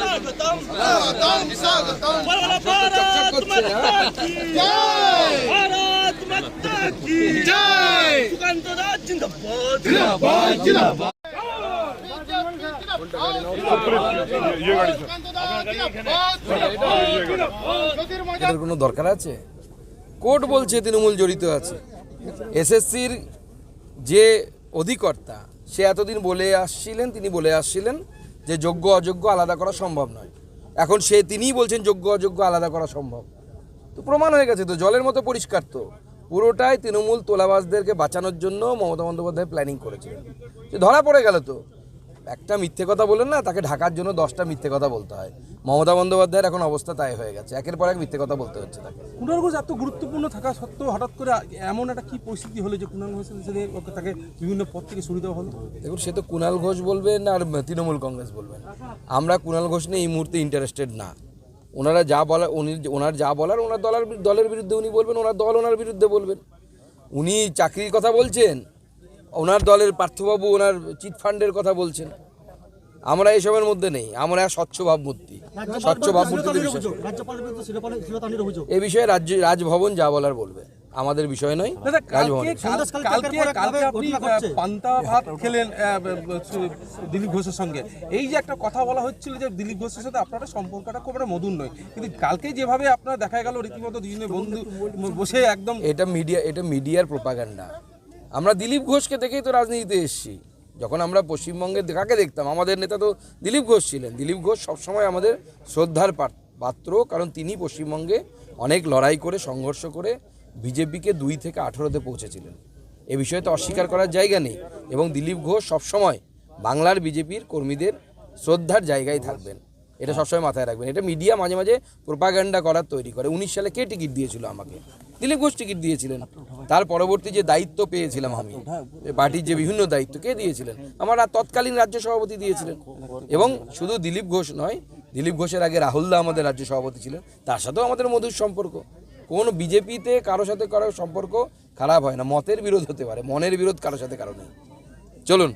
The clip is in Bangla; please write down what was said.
স্বাগতম। এটার কোনো দরকার আছে? কোর্ট বলছে তৃণমূল জড়িত আছে। এসএসসির যে অধিকর্তা সে এতদিন বলে আসছিলেন, তিনি বলে আসছিলেন যে যোগ্য, অযোগ্য আলাদা করা সম্ভব নয়। এখন সে তিনিই বলছেন যোগ্য, অযোগ্য আলাদা করা সম্ভব। তো প্রমাণ হয়ে গেছে তো, জলের মতো পরিষ্কার তো। পুরোটাই তৃণমূল তোলাবাসদেরকে বাঁচানোর জন্য মমতা বন্দ্যোপাধ্যায় প্ল্যানিং করেছিলেন। ধরা পড়ে গেল তো। একটা মিথ্যে কথা বলেন না তাকে ঢাকার জন্য দশটা মিথ্যে কথা বলতে হয়। মমতা বন্দ্যোপাধ্যায়ের এখন অবস্থা তাই হয়ে গেছে। একের পর এক মিথ্যে কথা বলতে হচ্ছে তাকে। কুণাল ঘোষ এত গুরুত্বপূর্ণ থাকা সত্ত্বেও হঠাৎ করে এমন একটা কি পরিস্থিতি হলো যে কুণাল ঘোষের সাথে তাকে বিভিন্ন পদ থেকে সরিয়ে দেওয়া হলো? দেখুন সে তো কুণাল ঘোষ বলবেন আর তৃণমূল কংগ্রেস বলবেন আমরা কুণাল ঘোষ নিয়ে এই মুহূর্তে ইন্টারেস্টেড না। ওনারা যা বলার উনি ওনার যা বলার ওনার দলের দলের বিরুদ্ধে উনি বলবেন ওনার দল ওনার বিরুদ্ধে বলবেন। উনি চাকরির কথা বলছেন ওনার দলের পার্থবাবু ওনার চিট ফান্ডের কথা বলছেন। আমরা এসবের মধ্যে নেই আমরা স্বচ্ছ ভাবমূর্তি। স্বচ্ছ ভাবমূর্তিতে অভিযোগ এ বিষয়ে রাজ্য রাজভবন যা বলার বলবে আমাদের বিষয় নয় খেলেন দিলীপ ঘোষের সঙ্গে। এই যে একটা কথা বলা হচ্ছিল যে দিলীপ ঘোষের সাথে আপনার সম্পর্কটা খুব একটা মধুর নয়। কিন্তু কালকে যেভাবে আপনার দেখা গেল রীতিমতো দুজনে বন্ধু বসে একদম এটা মিডিয়া এটা মিডিয়ার প্রোপাগান্ডা আমরা দিলীপ ঘোষকে দেখেই তো রাজনীতিতে এসেছি। যখন আমরা পশ্চিমবঙ্গে কাকে দেখতাম? আমাদের নেতা তো দিলীপ ঘোষ ছিলেন। দিলীপ ঘোষ সবসময় আমাদের শ্রদ্ধার পাত্র, কারণ তিনি পশ্চিমবঙ্গে অনেক লড়াই করে, সংঘর্ষ করে বিজেপিকে দুই থেকে আঠেরোতে পৌঁছেছিলেন। এ বিষয়ে তো অস্বীকার করার জায়গা নেই এবং দিলীপ ঘোষ সবসময় বাংলার বিজেপির কর্মীদের শ্রদ্ধার জায়গায় থাকবেন। এটা সবসময় মাথায় রাখবেন। এটা মিডিয়া মাঝে মাঝে প্রোপাগান্ডা করার তৈরি করে। উনিশ সালে কে টিকিট দিয়েছিল আমাকে? দিলীপ ঘোষ টিকিট দিয়েছিলেন। তার পরবর্তী যে দায়িত্ব পেয়েছিলাম আমি পার্টির যে বিভিন্ন দায়িত্ব কে দিয়েছিলেন? আমার তৎকালীন রাজ্য সভাপতি দিয়েছিলেন। এবং শুধু দিলীপ ঘোষ নয় দিলীপ ঘোষের আগে রাহুল দা আমাদের রাজ্য সভাপতি ছিলেন। তার সাথেও আমাদের মধুর সম্পর্ক। কোন বিজেপিতে কারোর সাথে কারও সম্পর্ক খারাপ হয় না মতের বিরোধ হতে পারে মনের বিরোধ কারোর সাথে কারও নেই। চলুন।